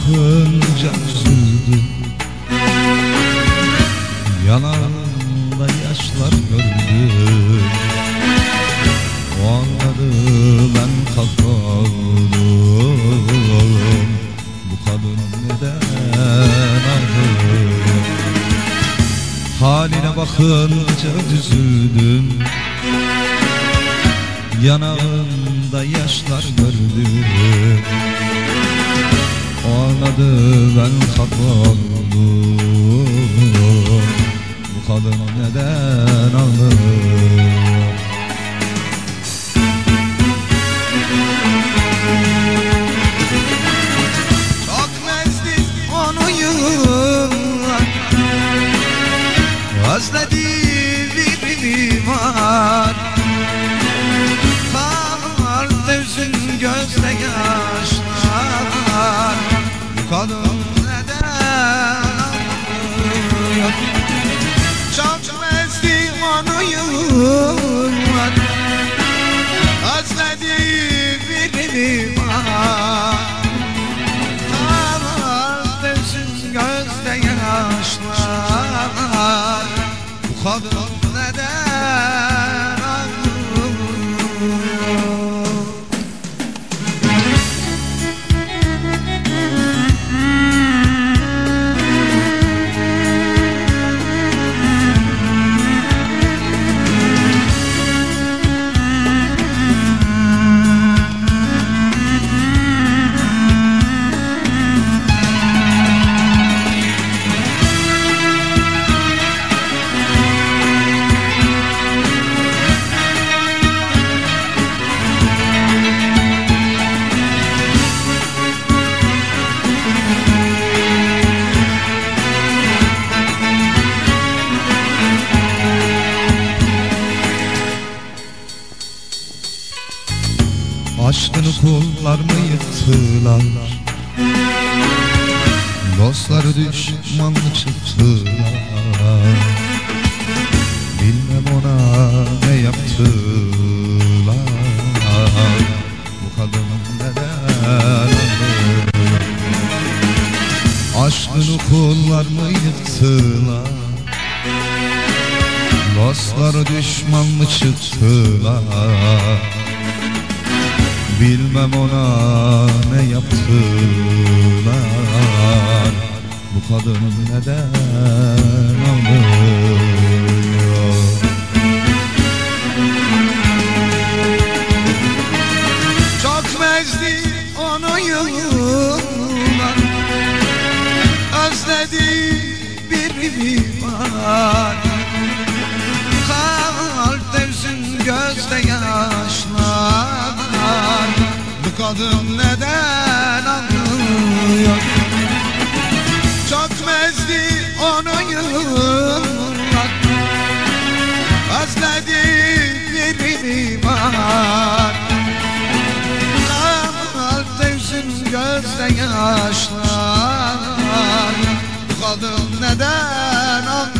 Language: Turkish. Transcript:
Bakınca üzüldüm. Yanağında yaşlar gördüm. O anladı ben kalkalım Bu kadın neden ağlıyor Haline bakınca üzüldüm. Yanağında yaşlar gördüm anladı ben haklı Bu kadın neden ağlıyor Çok mezdim onu yıllar. Özlediği biri var Kalpte üzün gözde yaşlar Bu Aşkını kullar mı yıktılar Dostları düşman çıktılar? Bilmem ona ne yaptılar. Bu kadın neden Aşkını kullar mı yıktılar Dostları düşman mı çıktılar Bilmem ona ne yaptılar. Bu kadın neden ağlıyor? Çok mezdi onu yıllar. Özlediği biri var üzün gözde yaşlar Kadın neden ağlıyor Çok mezdi onu yıllar. Özlediği biri var. Kalpte üzün gözde yaşlar. Kadın neden ağlıyor